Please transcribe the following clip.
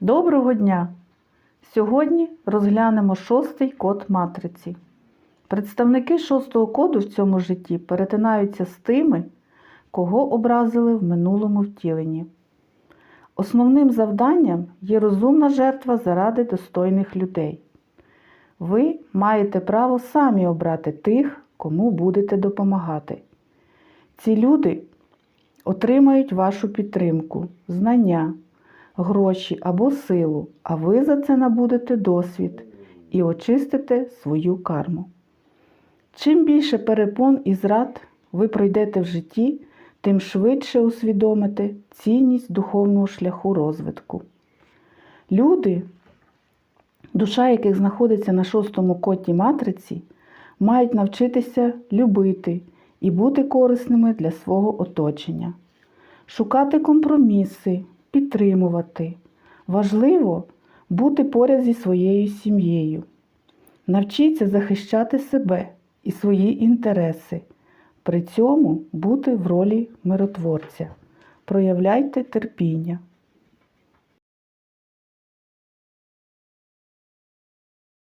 Доброго дня! Сьогодні розглянемо шостий код матриці. Представники шостого коду в цьому житті перетинаються з тими, кого образили в минулому втіленні. Основним завданням є розумна жертва заради достойних людей. Ви маєте право самі обрати тих, кому будете допомагати. Ці люди отримають вашу підтримку, знання, гроші або силу, а ви за це набудете досвід і очистите свою карму. Чим більше перепон і зрад ви пройдете в житті, тим швидше усвідомите цінність духовного шляху розвитку. Люди, душа яких знаходиться на шостому коті матриці, мають навчитися любити і бути корисними для свого оточення, шукати компроміси, підтримувати. Важливо бути поряд зі своєю сім'єю. Навчіться захищати себе і свої інтереси, при цьому бути в ролі миротворця. Проявляйте терпіння.